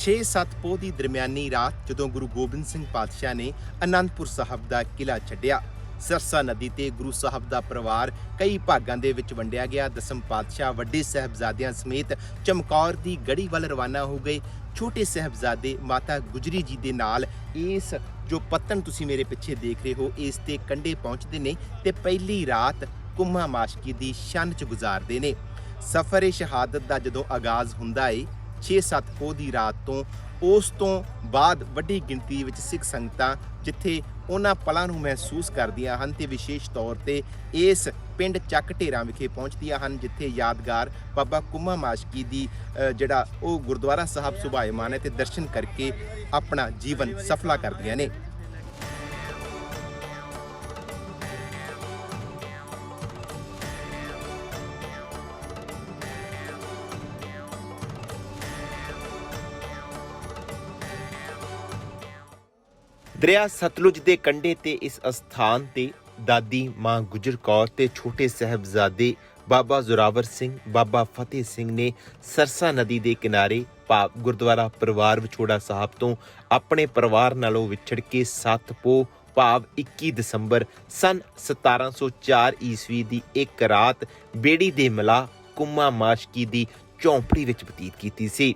6-7 ਪੋਹ ਦੀ ਦਰਮਿਆਨੀ ਰਾਤ ਜਦੋਂ ਗੁਰੂ ਗੋਬਿੰਦ ਸਿੰਘ ਪਾਤਸ਼ਾਹ ਨੇ ਅਨੰਦਪੁਰ ਸਾਹਿਬ ਦਾ ਕਿਲਾ ਛੱਡਿਆ, ਸਰਸਾ ਨਦੀ ਤੇ ਗੁਰੂ ਸਾਹਿਬ ਦਾ ਪਰਿਵਾਰ ਕਈ ਭਾਗਾਂ ਦੇ ਵਿੱਚ ਵੰਡਿਆ ਗਿਆ। ਦਸਮ ਪਾਤਸ਼ਾਹ ਵੱਡੇ ਸਹਿਬਜ਼ਾਦਿਆਂ ਸਮੇਤ ਚਮਕੌਰ ਦੀ ਗੜੀ ਵੱਲ ਰਵਾਨਾ ਹੋ ਗਏ। ਛੋਟੇ ਸਹਿਬਜ਼ਾਦੇ ਮਾਤਾ ਗੁਜਰੀ ਜੀ ਦੇ ਨਾਲ ਇਸ ਜੋ ਪੱਤਨ ਤੁਸੀਂ ਮੇਰੇ ਪਿੱਛੇ ਦੇਖ ਰਹੇ ਹੋ, ਇਸ ਤੇ ਕੰਡੇ ਪਹੁੰਚਦੇ ਨੇ ਤੇ ਪਹਿਲੀ ਰਾਤ ਕੁੰਮਾ ਮਾਸ਼ਕੀ ਦੀ ਸ਼ਨ ਚ ਗੁਜ਼ਾਰਦੇ ਨੇ। ਸਫ਼ਰ ਏ ਸ਼ਹਾਦਤ ਦਾ ਜਦੋਂ ਆਗਾਜ਼ ਹੁੰਦਾ ਏ 6-7 ਪੋਹ ਦੀ ਰਾਤ ਤੋਂ, ਉਸ ਤੋਂ ਬਾਅਦ ਵੱਡੀ ਗਿਣਤੀ ਵਿੱਚ ਸਿੱਖ ਸੰਗਤਾਂ ਜਿੱਥੇ ਉਹਨਾਂ ਪਲਾਂ ਨੂੰ ਮਹਿਸੂਸ ਕਰਦੀਆਂ ਹਨ ਤੇ ਵਿਸ਼ੇਸ਼ ਤੌਰ ਤੇ ਇਸ ਪਿੰਡ ਚੱਕ ਢੇਰਾਂ ਵਿਖੇ ਪਹੁੰਚਦੀਆਂ ਹਨ, ਜਿੱਥੇ ਯਾਦਗਾਰ ਬਾਬਾ ਕੁੰਮਾ ਮਾਸ਼ਕੀ ਦੀ ਜਿਹੜਾ ਉਹ ਗੁਰਦੁਆਰਾ ਸਾਹਿਬ ਸੁਭਾਇਮਾਨ ਹੈ ਤੇ ਦਰਸ਼ਨ ਕਰਕੇ ਆਪਣਾ ਜੀਵਨ ਸਫਲਾ ਕਰਦੀਆਂ ਨੇ। ਦਰਿਆ ਸਤਲੁਜ ਦੇ ਕੰਢੇ ਤੇ ਇਸ ਅਸਥਾਨ ਤੇ ਦਾਦੀ ਮਾਂ ਗੁਜਰ ਕੌਰ ਤੇ ਛੋਟੇ ਸਹਿਬਜ਼ਾਦੇ ਬਾਬਾ ਜ਼ੋਰਾਵਰ ਸਿੰਘ, ਬਾਬਾ ਫਤਿਹ ਸਿੰਘ ਨੇ ਸਰਸਾ ਨਦੀ ਦੇ ਕਿਨਾਰੇ ਭਾਵ ਗੁਰਦੁਆਰਾ ਪਰਿਵਾਰ ਵਿਛੋੜਾ ਸਾਹਿਬ ਤੋਂ ਆਪਣੇ ਪਰਿਵਾਰ ਨਾਲੋਂ ਵਿਛੜ ਕੇ 7 ਪੋ ਭਾਵ 21 ਦਸੰਬਰ ਸਨ 1704 ਈਸਵੀ ਦੀ ਇੱਕ ਰਾਤ ਬੇੜੀ ਦੇ ਮਲਾ ਕੁੰਮਾ ਮਾਸ਼ਕੀ ਦੀ ਝੌਂਪੜੀ ਵਿੱਚ ਬਤੀਤ ਕੀਤੀ ਸੀ।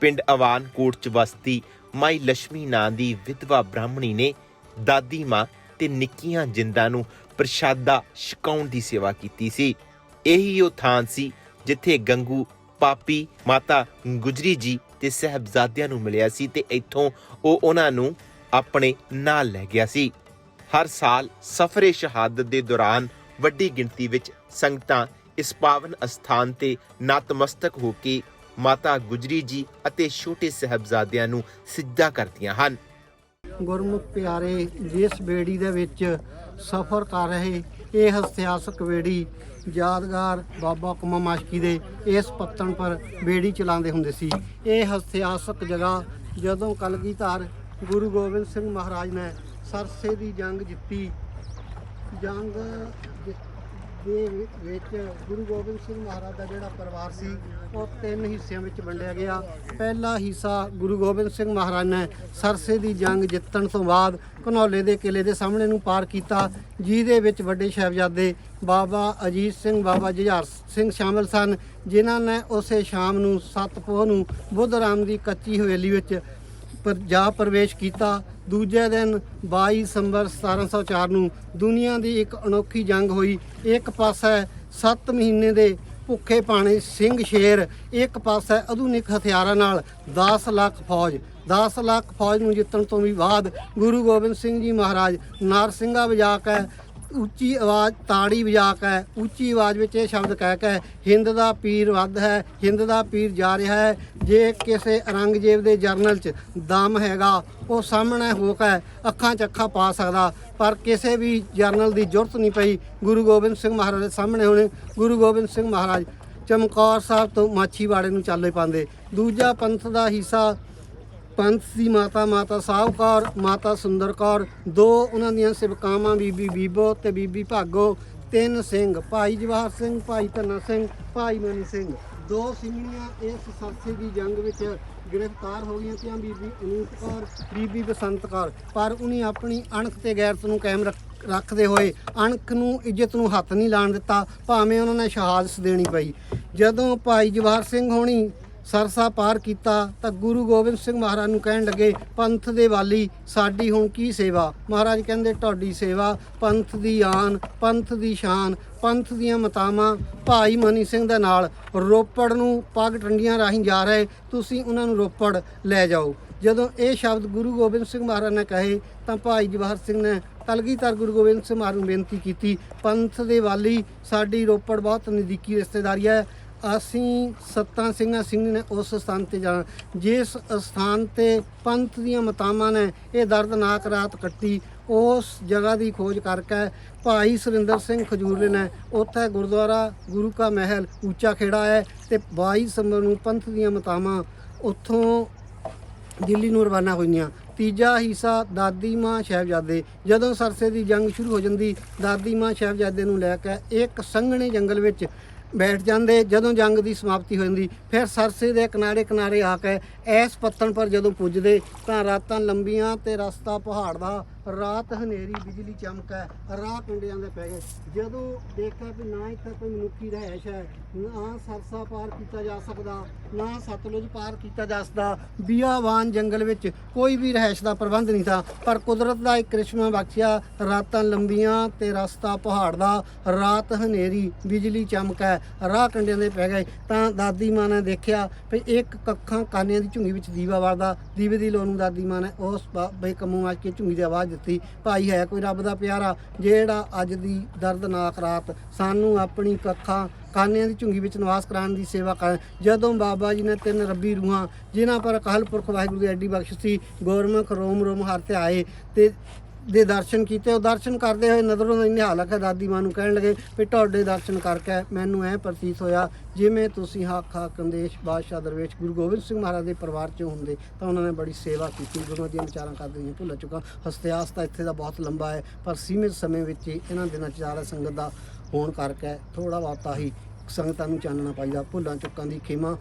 ਪਿੰਡ ਅਵਾਨ ਕੋਟ ਚ ਵਸਦੀ ਮਾਈ ਲక్ష్ਮੀ ਨਾਂ ਦੀ ਵਿਧਵਾ ਬ੍ਰਾਹਮਣੀ ਨੇ ਦਾਦੀ ਮਾਂ ਤੇ ਨਿੱਕੀਆਂ ਜਿੰਦਾਂ ਨੂੰ ਪ੍ਰਸ਼ਾਦਾ ਛਕਾਉਣ ਦੀ ਸੇਵਾ ਕੀਤੀ ਸੀ। ਇਹੀ ਉਹ ਥਾਂ ਸੀ ਜਿੱਥੇ ਗੰਗੂ, ਪਾਪੀ, ਮਾਤਾ ਗੁਜਰੀ ਜੀ ਤੇ ਸਹਿਬਜ਼ਾਦਿਆਂ ਨੂੰ ਮਿਲਿਆ ਸੀ ਤੇ ਇੱਥੋਂ ਉਹ ਉਹਨਾਂ ਨੂੰ ਆਪਣੇ ਨਾਲ ਲੈ ਗਿਆ ਸੀ। ਹਰ ਸਾਲ ਸਫਰੇ ਸ਼ਹਾਦਤ ਦੇ ਦੌਰਾਨ ਵੱਡੀ ਗਿਣਤੀ ਵਿੱਚ ਸੰਗਤਾਂ ਇਸ ਪਾਵਨ ਅਸਥਾਨ ਤੇ ਨਤਮਸਤਕ ਹੋ ਕੇ ਮਾਤਾ ਗੁਜਰੀ ਜੀ ਅਤੇ ਛੋਟੇ ਸਹਿਬਜ਼ਾਦਿਆਂ ਨੂੰ ਸਿੱਧਾ ਕਰਦੀਆਂ ਹਨ। ਗੁਰਮੁਖ ਪਿਆਰੇ, ਜਿਸ ਬੇੜੀ ਦੇ ਵਿੱਚ ਸਫ਼ਰ ਕਰ ਰਹੇ ਇਹ ਇਤਿਹਾਸਕ ਬੇੜੀ, ਯਾਦਗਾਰ ਬਾਬਾ ਕੁਮਾ ਮਾਸ਼ਕੀ ਦੇ ਇਸ ਪੱਤਣ ਪਰ ਬੇੜੀ ਚਲਾਉਂਦੇ ਹੁੰਦੇ ਸੀ। ਇਹ ਇਤਿਹਾਸਕ ਜਗ੍ਹਾ ਜਦੋਂ ਕਲਗੀਧਰ ਗੁਰੂ ਗੋਬਿੰਦ ਸਿੰਘ ਮਹਾਰਾਜ ਨੇ ਸਰਸੇ ਦੀ ਜੰਗ ਜਿੱਤੀ, ਜੰਗ ਦੇ ਵਿੱਚ ਗੁਰੂ ਗੋਬਿੰਦ ਸਿੰਘ ਮਹਾਰਾਜ ਦਾ ਜਿਹੜਾ ਪਰਿਵਾਰ ਸੀ, ਉਹ ਤਿੰਨ ਹਿੱਸਿਆਂ ਵਿੱਚ ਵੰਡਿਆ ਗਿਆ। ਪਹਿਲਾ ਹਿੱਸਾ ਗੁਰੂ ਗੋਬਿੰਦ ਸਿੰਘ ਮਹਾਰਾਜ ਨੇ ਸਰਸੇ ਦੀ ਜੰਗ ਜਿੱਤਣ ਤੋਂ ਬਾਅਦ ਘਨੌਲੇ ਦੇ ਕਿਲੇ ਦੇ ਸਾਹਮਣੇ ਨੂੰ ਪਾਰ ਕੀਤਾ, ਜਿਹਦੇ ਵਿੱਚ ਵੱਡੇ ਸਾਹਿਬਜ਼ਾਦੇ ਬਾਬਾ ਅਜੀਤ ਸਿੰਘ, ਬਾਬਾ ਜੁਝਾਰ ਸਿੰਘ ਸ਼ਾਮਲ ਸਨ, ਜਿਨ੍ਹਾਂ ਨੇ ਉਸੇ ਸ਼ਾਮ ਨੂੰ ਸੱਤ ਪੋਹ ਨੂੰ ਬੁੱਧ ਰਾਮ ਦੀ ਕੱਚੀ ਹਵੇਲੀ ਵਿੱਚ ਪਰ ਜਾ ਪ੍ਰਵੇਸ਼ ਕੀਤਾ। ਦੂਜੇ ਦਿਨ 22 ਦਸੰਬਰ 1704 ਨੂੰ ਦੁਨੀਆ ਦੀ ਇੱਕ ਅਨੋਖੀ ਜੰਗ ਹੋਈ। ਇੱਕ ਪਾਸੇ 7 ਮਹੀਨੇ ਦੇ ਭੁੱਖੇ ਪਾਣੀ ਸਿੰਘ ਸ਼ੇਰ, ਇੱਕ ਪਾਸੇ ਆਧੁਨਿਕ ਹਥਿਆਰਾਂ ਨਾਲ 10 ਲੱਖ ਫੌਜ। 10 ਲੱਖ ਫੌਜ ਨੂੰ ਜਿੱਤਣ ਤੋਂ ਵੀ ਬਾਅਦ ਗੁਰੂ ਗੋਬਿੰਦ ਸਿੰਘ ਜੀ ਮਹਾਰਾਜ ਨਾਰਸਿੰਘਾ ਵਜਾ ਕੇ ਉੱਚੀ ਆਵਾਜ਼, ਤਾੜੀ ਵਜਾ ਕੇ ਉੱਚੀ ਆਵਾਜ਼ ਵਿੱਚ ਇਹ ਸ਼ਬਦ ਕਹਿ ਕੇ ਹਿੰਦ ਦਾ ਪੀਰ ਵੱਧ ਹੈ, ਹਿੰਦ ਦਾ ਪੀਰ ਜਾ ਰਿਹਾ ਹੈ, ਜੇ ਕਿਸੇ ਔਰੰਗਜ਼ੇਬ ਦੇ ਜਰਨਲ 'ਚ ਦਮ ਹੈਗਾ, ਉਹ ਸਾਹਮਣੇ ਹੋ ਕੇ ਅੱਖਾਂ 'ਚ ਅੱਖਾਂ ਪਾ ਸਕਦਾ, ਪਰ ਕਿਸੇ ਵੀ ਜਰਨਲ ਦੀ ਜ਼ਰੂਰਤ ਨਹੀਂ ਪਈ, ਗੁਰੂ ਗੋਬਿੰਦ ਸਿੰਘ ਮਹਾਰਾਜ ਦੇ ਸਾਹਮਣੇ ਹੋਣੇ, ਗੁਰੂ ਗੋਬਿੰਦ ਸਿੰਘ ਮਹਾਰਾਜ ਚਮਕੌਰ ਸਾਹਿਬ ਤੋਂ ਮਾਛੀਵਾੜੇ ਨੂੰ ਚੱਲੇ ਪਾਉਂਦੇ। ਦੂਜਾ ਪੰਥ ਦਾ ਹਿੱਸਾ ਪੰਥ ਦੀ ਮਾਤਾ ਮਾਤਾ ਸਾਹਿਬ ਕੌਰ ਮਾਤਾ ਸੁੰਦਰ ਕੌਰ ਦੋ ਉਹਨਾਂ ਦੀਆਂ ਸਿਵਕਾਵਾਂ, ਬੀਬੀ ਬੀਬੋ ਤੇ ਬੀਬੀ ਭਾਗੋ, ਤਿੰਨ ਸਿੰਘ, ਭਾਈ ਜਵਾਹਰ ਸਿੰਘ, ਭਾਈ ਧੰਨਾ ਸਿੰਘ, ਭਾਈ ਮਨੀ ਸਿੰਘ। ਦੋ ਸਿੰਘਣੀਆਂ ਇਸ ਸਰਸੇ ਦੀ ਜੰਗ ਵਿੱਚ ਗ੍ਰਿਫਤਾਰ ਹੋ ਗਈਆਂ ਤੀਆਂ, ਬੀਬੀ ਅਨੂਪ ਕੌਰ ਬੀਬੀ ਬਸੰਤ ਕੌਰ ਪਰ ਉਹਨੇ ਆਪਣੀ ਅਣਖ ਤੇ ਗੈਰਤ ਨੂੰ ਕਾਇਮ ਰੱਖ- ਰੱਖਦੇ ਹੋਏ ਅਣਖ ਨੂੰ ਇੱਜ਼ਤ ਨੂੰ ਹੱਥ ਨਹੀਂ ਲਾਣ ਦਿੱਤਾ, ਭਾਵੇਂ ਉਹਨਾਂ ਨੇ ਸ਼ਹਾਦਤ ਦੇਣੀ ਪਈ। ਜਦੋਂ ਭਾਈ ਜਵਾਹਰ ਸਿੰਘ ਹੋਣੀ ਸਰਸਾ ਪਾਰ ਕੀਤਾ ਤਾਂ ਗੁਰੂ ਗੋਬਿੰਦ ਸਿੰਘ ਮਹਾਰਾਜ ਨੂੰ ਕਹਿਣ ਲੱਗੇ, ਪੰਥ ਦੇ ਵਾਲੀ, ਸਾਡੀ ਹੁਣ ਕੀ ਸੇਵਾ? ਮਹਾਰਾਜ ਕਹਿੰਦੇ, ਤੁਹਾਡੀ ਸੇਵਾ ਪੰਥ ਦੀ ਆਨ, ਪੰਥ ਦੀ ਸ਼ਾਨ, ਪੰਥ ਦੀਆਂ ਮਤਾਵਾਂ। ਭਾਈ ਮਨੀ ਸਿੰਘ ਦੇ ਨਾਲ, ਰੋਪੜ ਨੂੰ ਪੱਗ ਟੰਡੀਆਂ ਰਾਹੀਂ ਜਾ ਰਹੇ, ਤੁਸੀਂ ਉਹਨਾਂ ਨੂੰ ਰੋਪੜ ਲੈ ਜਾਓ। ਜਦੋਂ ਇਹ ਸ਼ਬਦ ਗੁਰੂ ਗੋਬਿੰਦ ਸਿੰਘ ਮਹਾਰਾਜ ਨੇ ਕਹੇ, ਤਾਂ ਭਾਈ ਜਵਾਹਰ ਸਿੰਘ ਨੇ ਕਲਗੀਧਰ ਗੁਰੂ ਗੋਬਿੰਦ ਸਿੰਘ ਮਹਾਰਾਜ ਨੂੰ ਬੇਨਤੀ ਕੀਤੀ, ਪੰਥ ਦੇ ਵਾਲੀ, ਸਾਡੀ ਰੋਪੜ ਬਹੁਤ ਨਜ਼ਦੀਕੀ ਰਿਸ਼ਤੇਦਾਰੀ ਹੈ। ਅਸੀਂ ਸੱਤਾਂ ਸਿੰਘਾਂ ਸਿੰਘ ਨੇ ਉਸ ਸਥਾਨ ਤੇ ਜਾਣਾ। ਜਿਸ ਸਥਾਨ ਤੇ ਪੰਥ ਦੀਆਂ ਮਤਾਵਾਂ ਨੇ, ਇਹ ਦਰਦਨਾਕ ਰਾਤ ਕੱਟੀ। ਉਸ ਜਗ੍ਹਾ ਦੀ ਖੋਜ ਕਰਕੇ ਭਾਈ ਸੁਰਿੰਦਰ ਸਿੰਘ ਖਜੂਰੇ ਨੇ ਉੱਥੇ ਗੁਰਦੁਆਰਾ, ਗੁਰੂ ਕਾ ਮਹਿਲ ਉੱਚਾ ਖੇੜਾ ਹੈ ਤੇ 22 ਸਤੰਬਰ ਨੂੰ ਪੰਥ ਦੀਆਂ ਮਤਾਵਾਂ ਉੱਥੋਂ ਦਿੱਲੀ ਨੂੰ ਰਵਾਨਾ ਹੋਈਆਂ। ਤੀਜਾ ਹਿੱਸਾ ਦਾਦੀ ਮਾਂ ਸਾਹਿਬਜ਼ਾਦੇ। ਜਦੋਂ ਸਰਸੇ ਦੀ ਜੰਗ ਸ਼ੁਰੂ ਹੋ ਜਾਂਦੀ, ਦਾਦੀ ਮਾਂ ਸਾਹਿਬਜ਼ਾਦੇ ਨੂੰ ਲੈ ਕੇ ਇੱਕ ਸੰਘਣੇ ਜੰਗਲ ਵਿੱਚ ਬੈਠ ਜਾਂਦੇ, ਜਦੋਂ ਜੰਗ ਦੀ ਸਮਾਪਤੀ ਹੋ ਜਾਂਦੀ, ਫਿਰ ਸਰਸੇ ਦੇ ਕਿਨਾਰੇ ਕਿਨਾਰੇ ਆ ਕੇ ਐਸ ਪੱਤਣ ਪਰ ਜਦੋਂ ਪੁੱਜਦੇ, ਤਾਂ ਰਾਤਾਂ ਲੰਬੀਆਂ ਤੇ ਰਸਤਾ ਪਹਾੜ ਦਾ, ਰਾਤ ਹਨੇਰੀ ਬਿਜਲੀ ਚਮਕਾ ਰਾਹ ਪਿੰਡਿਆਂ ਦੇ ਪੈ ਗਏ। ਜਦੋਂ ਦੇਖਿਆ ਕਿ ਨਾ ਇੱਥੇ ਕੋਈ ਮਨੁੱਖੀ ਰਹਿائش ਹੈ, ਨਾ ਸਰਸਾ ਪਾਰ ਕੀਤਾ ਜਾ ਸਕਦਾ ਨਾ ਸਤਲੁਜ ਪਾਰ ਕੀਤਾ ਜਾ ਸਕਦਾ। ਬੀਆਵਾਨ ਜੰਗਲ ਵਿੱਚ ਕੋਈ ਵੀ ਰਹਿائش ਦਾ ਪ੍ਰਬੰਧ ਨਹੀਂ ਥਾ, ਪਰ ਕੁਦਰਤ ਦਾ ਇੱਕ ਕ੍ਰਿਸ਼ਮਾ ਬਖਸ਼ਿਆ। ਰਾਤਾਂ ਲੰਬੀਆਂ ਤੇ ਰਸਤਾ ਪਹਾੜ ਦਾ। ਰਾਤ ਹਨੇਰੀ, ਬਿਜਲੀ ਚਮਕੈ ਰਾਹ ਕੰਡਿਆਂ ਦੇ ਪੈ ਗਏ। ਤਾਂ ਦਾਦੀ ਮਾਂ ਨੇ ਦੇਖਿਆ ਵੀ ਇੱਕ ਕੱਖਾਂ ਕਾਨਿਆਂ ਦੀ ਝੁੰਗੀ ਵਿੱਚ ਦੀਵਾ ਵਰਦਾ ਦੀਵੇ ਦੀ ਲੋ ਨੂੰ ਦਾਦੀ ਮਾਂ ਨੇ ਉਸ ਬੇਕਮੂ ਆ ਕੇ ਝੁੰਗੀ ਦੀ ਆਵਾਜ਼ ਦਿੱਤੀ, ਭਾਈ ਹੈ ਕੋਈ ਰੱਬ ਦਾ ਪਿਆਰਾ, ਜਿਹੜਾ ਅੱਜ ਦੀ ਦਰਦਨਾਕ ਰਾਤ ਸਾਨੂੰ ਆਪਣੀ ਕੱਖਾਂ ਕਾਨਿਆਂ ਦੀ ਝੁੰਗੀ ਵਿੱਚ ਨਿਵਾਸ ਕਰਾਉਣ ਦੀ ਸੇਵਾ ਕਰ ਜਦੋਂ ਬਾਬਾ ਜੀ ਨੇ ਤਿੰਨ ਰੱਬੀ ਰੂਹਾਂ, ਜਿਨ੍ਹਾਂ ਪਰ ਅਕਾਲ ਪੁਰਖ ਵਾਹਿਗੁਰੂ ਦੀ ਐਡੀ ਬਖਸ਼ ਸੀ, ਗੁਰਮੁਖ ਰੋਮ ਰੋਮ ਹਰ ਤੇ ਆਏ ਤੇ ਦੇ ਦਰਸ਼ਨ ਕੀਤੇ। ਉਹ ਦਰਸ਼ਨ ਕਰਦੇ ਹੋਏ ਨਜ਼ਰੋਂ ਦਾ ਹਾਲਕ ਹੈ, ਦਾਦੀ ਮਾਂ ਨੂੰ ਕਹਿਣ ਲੱਗੇ ਵੀ ਤੁਹਾਡੇ ਦਰਸ਼ਨ ਕਰਕੇ ਮੈਨੂੰ ਐ ਪ੍ਰਤੀਤ ਹੋਇਆ ਜਿਵੇਂ ਤੁਸੀਂ ਹੱਕ ਹੱਕ ਕੰਦੇਸ਼ ਬਾਦਸ਼ਾਹ, ਦਰਵੇਸ਼, ਗੁਰੂ ਗੋਬਿੰਦ ਸਿੰਘ ਮਹਾਰਾਜ ਦੇ ਪਰਿਵਾਰ ਚੋਂ ਹੁੰਦੇ। ਤਾਂ ਉਹਨਾਂ ਨੇ ਬੜੀ ਸੇਵਾ ਕੀਤੀ। ਗੁਰੂਆਂ ਦੀਆਂ ਵਿਚਾਰਾਂ ਕਰਦੇ ਨਹੀਂ ਭੁੱਲ ਚੁੱਕਾ। ਹਸਤਿਆਸ ਤਾਂ ਇੱਥੇ ਦਾ ਬਹੁਤ ਲੰਬਾ ਹੈ, ਪਰ ਸੀਮਿਤ ਸਮੇਂ ਵਿੱਚ ਹੀ ਇਹਨਾਂ ਦਿਨਾਂ ਚ ਜ਼ਿਆਦਾ ਸੰਗਤ ਦਾ ਹੋਣ ਕਰਕੇ ਥੋੜਾ ਬਹੁਤਾ ਹੀ ਸੰਗਤਾਂ ਨੂੰ ਚਾਨਣਾ ਪਾਈਦਾ ਭੁੱਲਾਂ ਚੁੱਕਾਂ ਦੀ ਖੇਮਾ।